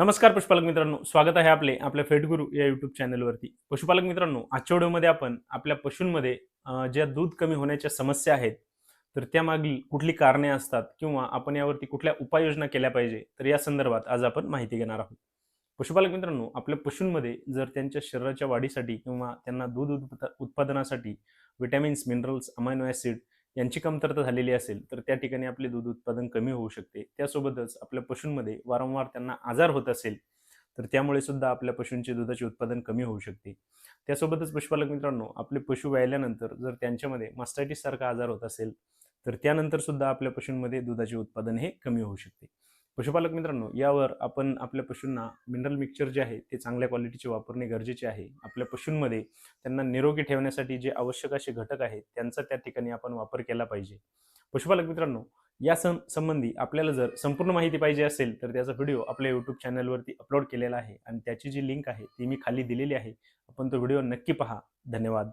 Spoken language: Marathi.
नमस्कार पशुपालक मित्रांनो स्वागत आहे आपले आपल्या फेटगुरु या युट्यूब चॅनलवरती पशुपालक मित्रांनो आजच्या व्हिडिओमध्ये आपण आपल्या पशूंमध्ये ज्या दूध कमी होण्याच्या समस्या आहेत तर त्यामागील कुठली कारणे असतात किंवा आपण यावरती कुठल्या उपाययोजना केल्या पाहिजे तर या संदर्भात आज आपण माहिती घेणार आहोत. पशुपालक मित्रांनो आपल्या पशूंमध्ये जर त्यांच्या शरीराच्या वाढीसाठी किंवा त्यांना दूध उत्पादनासाठी विटॅमिन्स मिनरल्स अमायनो ॲसिड यांची कमतरता झालेली असेल तर त्या ठिकाणी आपले दूध उत्पादन कमी होऊ शकते. त्यासोबतच आपल्या पशूंमध्ये वारंवार त्यांना आजार होत असेल तर त्यामुळे सुद्धा आपल्या पशूंचे दुधाचे उत्पादन कमी होऊ शकते. त्यासोबतच पशुपालक मित्रांनो आपले पशु व्यायल्यानंतर जर त्यांच्यामध्ये मास्टायटिस सारखा आजार होत असेल तर त्यानंतर सुद्धा आपल्या पशूंमध्ये दुधाचे उत्पादन हे कमी होऊ शकते. पशुपालक मित्रांनो यावर आपण आपल्या पशूंना मिनरल मिक्सचर जे आहे ते चांगल्या क्वालिटीचे वापरणे गरजेचे आहे. आपल्या पशूंमध्ये त्यांना निरोगी ठेवण्यासाठी जे आवश्यक असे घटक आहेत त्यांचा त्या ठिकाणी आपण वापर केला पाहिजे. पशुपालक मित्रांनो या सं संबंधी आपल्याला जर संपूर्ण माहिती पाहिजे असेल तर त्याचा व्हिडिओ आपल्या यूट्यूब चॅनलवरती अपलोड केलेला आहे. आणि त्याची जी लिंक आहे ती मी खाली दिलेली आहे. आपण तो व्हिडिओ नक्की पहा. धन्यवाद.